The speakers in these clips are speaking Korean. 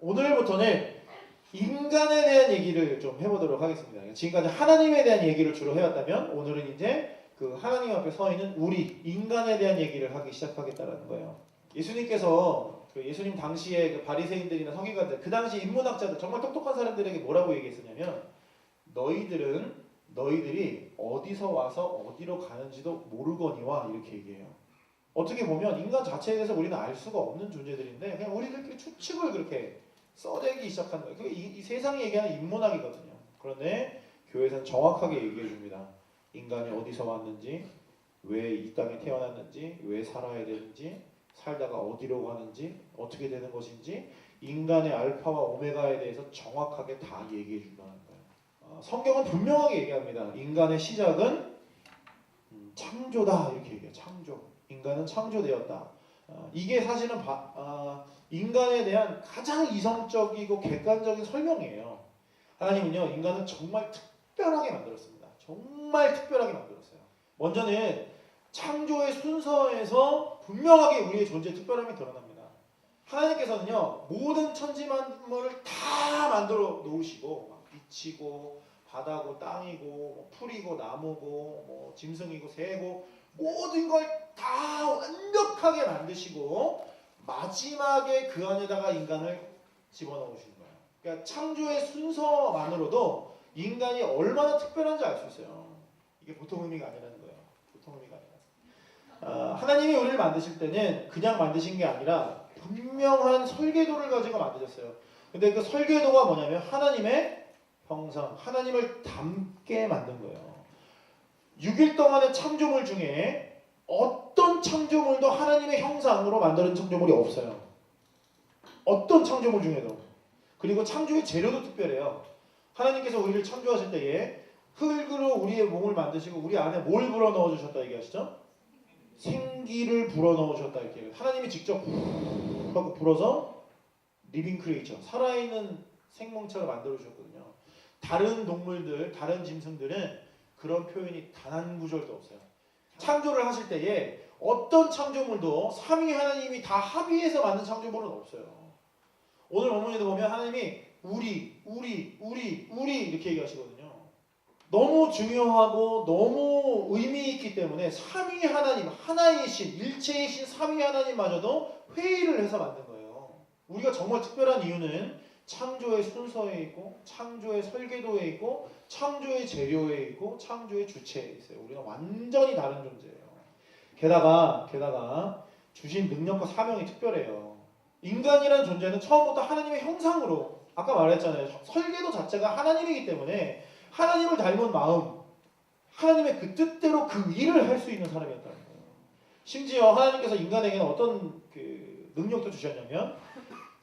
오늘부터는 인간에 대한 얘기를 좀 해보도록 하겠습니다. 지금까지 하나님에 대한 얘기를 주로 해왔다면 오늘은 이제 그 하나님 앞에 서 있는 우리 인간에 대한 얘기를 하기 시작하겠다라는 거예요. 예수님께서 그 예수님 당시에 그 바리새인들이나 서기관들 그 당시 인문학자들 정말 똑똑한 사람들에게 뭐라고 얘기했었냐면 너희들은 너희들이 어디서 와서 어디로 가는지도 모르거니와 이렇게 얘기해요. 어떻게 보면 인간 자체에 대해서 우리는 알 수가 없는 존재들인데 그냥 우리들끼리 추측을 그렇게 써대기 시작한 거예요. 이, 이 세상이 얘기하는 인문학이거든요. 그런데 교회에서는 정확하게 얘기해 줍니다. 인간이 어디서 왔는지, 왜 이 땅에 태어났는지, 왜 살아야 되는지, 살다가 어디로 가는지, 어떻게 되는 것인지 인간의 알파와 오메가에 대해서 정확하게 다 얘기해 준다는 거예요. 어, 성경은 분명하게 얘기합니다. 인간의 시작은 음, 창조다 이렇게 얘기해요. 창조. 인간은 창조되었다. 어, 이게 사실은 바, 아, 인간에 대한 가장 이성적이고 객관적인 설명이에요. 하나님은요 인간은 정말 특별하게 만들었습니다. 정말 특별하게 만들었어요. 먼저는 창조의 순서에서 분명하게 우리의 존재 특별함이 드러납니다. 하나님께서는요 모든 천지 만물을 다 만들어 놓으시고 막 빛이고 바다고 땅이고 뭐 풀이고 나무고 뭐 짐승이고 새고 모든 걸 다 완벽하게 만드시고 마지막에 그 안에다가 인간을 집어넣으신 거예요. 그러니까 창조의 순서만으로도 인간이 얼마나 특별한지 알 수 있어요. 이게 보통 의미가 아니라는 거예요. 보통 의미가 아니라. 어, 하나님이 우리를 만드실 때는 그냥 만드신 게 아니라 분명한 설계도를 가지고 만드셨어요. 근데 그 설계도가 뭐냐면 하나님의 형상, 하나님을 닮게 만든 거예요. 6일 동안의 창조물 중에 어떤 창조물도 하나님의 형상으로 만드는 창조물이 없어요. 어떤 창조물 중에도. 그리고 창조의 재료도 특별해요. 하나님께서 우리를 창조하실 때에 흙으로 우리의 몸을 만드시고 우리 안에 뭘 불어 넣어 주셨다 얘기하시죠? 생기를 불어 넣어 주셨다 이렇게. 하나님이 직접 후 하고 불어서 리빙 크리에이처 살아있는 생명체를 만들어 주셨거든요. 다른 동물들, 다른 짐승들은 그런 표현이 단 한 구절도 없어요. 창조를 하실 때에 어떤 창조물도 삼위 하나님이 다 합의해서 만든 창조물은 없어요. 오늘 본문에도 보면 하나님이 우리, 우리, 우리, 우리 이렇게 얘기하시거든요. 너무 중요하고 너무 의미 있기 때문에 삼위 하나님, 하나이신, 일체이신 삼위 하나님마저도 회의를 해서 만든 거예요. 우리가 정말 특별한 이유는 창조의 순서에 있고, 창조의 설계도에 있고, 창조의 재료에 있고, 창조의 주체에 있어요. 우리는 완전히 다른 존재예요. 게다가, 게다가 주신 능력과 사명이 특별해요. 인간이라는 존재는 처음부터 하나님의 형상으로 아까 말했잖아요. 설계도 자체가 하나님이기 때문에 하나님을 닮은 마음, 하나님의 그 뜻대로 그 일을 할 수 있는 사람이었다는 거예요. 심지어 하나님께서 인간에게는 어떤 그 능력도 주셨냐면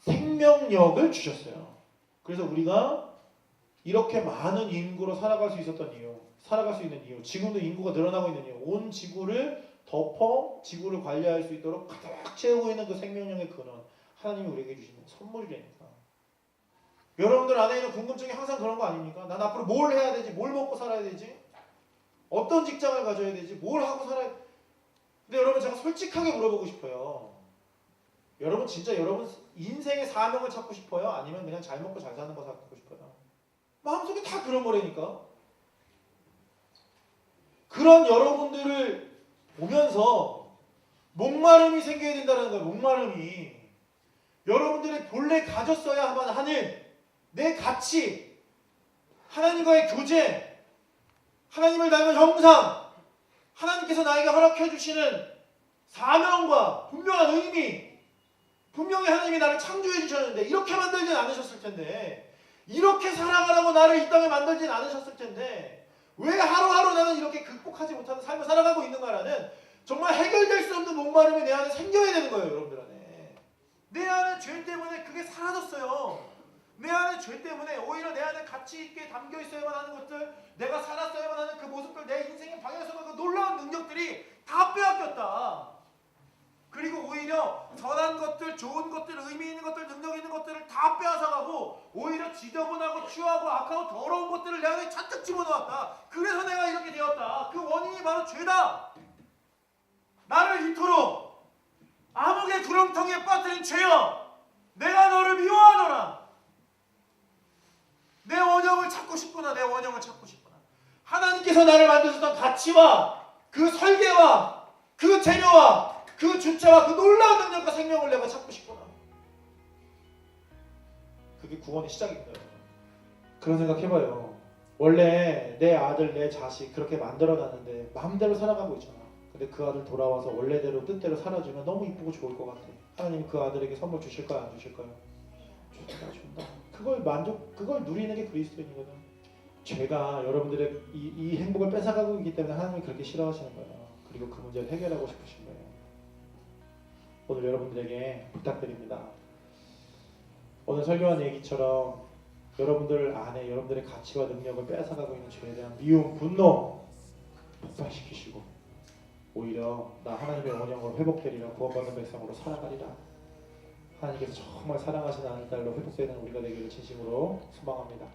생명력을 주셨어요. 그래서 우리가 이렇게 많은 인구로 살아갈 수 있었던 이유, 살아갈 수 있는 이유, 지금도 인구가 늘어나고 있는 이유, 온 지구를 덮어 지구를 관리할 수 있도록 가득 채우고 있는 그 생명력의 근원, 하나님이 우리에게 주시는 선물이라니까. 여러분들 안에 있는 궁금증이 항상 그런 거 아닙니까? 난 앞으로 뭘 해야 되지? 뭘 먹고 살아야 되지? 어떤 직장을 가져야 되지? 뭘 하고 살아야 근데 여러분 제가 솔직하게 물어보고 싶어요. 여러분 진짜 여러분 인생의 사명을 찾고 싶어요? 아니면 그냥 잘 먹고 잘 사는 거 찾고 싶어요? 마음속에 다 그런 거라니까. 그런 여러분들을 보면서 목마름이 생겨야 된다는 거예요. 목마름이. 여러분들이 본래 가졌어야만 하는 내 가치, 하나님과의 교제, 하나님을 닮은 형상, 하나님께서 나에게 허락해 주시는 사명과 분명한 의미, 분명히 하나님이 나를 창조해 주셨는데 이렇게 만들진 않으셨을 텐데 이렇게 살아가라고 나를 이 땅에 만들진 않으셨을 텐데 왜 하루하루 나는 이렇게 극복하지 못하는 삶을 살아가고 있는가라는 정말 해결될 수 없는 목마름이 내 안에 생겨야 되는 거예요 여러분들 안에. 내 안에 죄 때문에 그게 사라졌어요. 내 안에 죄 때문에 오히려 내 안에 가치 있게 담겨 있어야만 하는 것들 내가 살았어야만 하는 그 모습들 내 인생의 방향성과 그 놀라운 능력들이 다 빼앗겼다 오히려 선한 것들, 좋은 것들, 의미 있는 것들, 능력 있는 것들을 다 빼앗아가고 오히려 지저분하고 추하고 악하고 더러운 것들을 내 안에 잔뜩 집어넣었다. 그래서 내가 이렇게 되었다. 그 원인이 바로 죄다. 나를 이토록 암흑의 구렁텅이에 빠뜨린 죄여 내가 너를 미워하노라. 내 원형을 찾고 싶구나. 내 원형을 찾고 싶구나. 하나님께서 나를 만드셨던 가치와 그 설계와 그 재료와 그 주체와 그 놀라운 능력과 생명을 내가 찾고 싶구나. 그게 구원의 시작입니다. 그런 생각 해봐요. 원래 내 아들, 내 자식 그렇게 만들어놨는데 마음대로 살아가고 있잖아. 근데 그 아들 돌아와서 원래대로 뜻대로 살아주면 너무 이쁘고 좋을 것 같아. 하나님 그 아들에게 선물 주실까요, 안 주실까요? 준다, 준다. 그걸 만족, 그걸 누리는 게 그리스도인이거든. 죄가 여러분들의 이, 이 행복을 뺏어가고 있기 때문에 하나님이 그렇게 싫어하시는 거예요. 그리고 그 문제를 해결하고 싶으신 거예요. 오늘 여러분들에게 부탁드립니다. 오늘 설교한 얘기처럼 여러분들 안에 여러분들의 가치와 능력을 뺏어가고 있는 죄에 대한 미움, 분노 폭발시키시고 오히려 나 하나님의 원형으로 회복되리라 구원받는 백성으로 살아가리라 하나님께서 정말 사랑하시는 아들 딸로 회복되는 우리가 되기를 진심으로 소망합니다.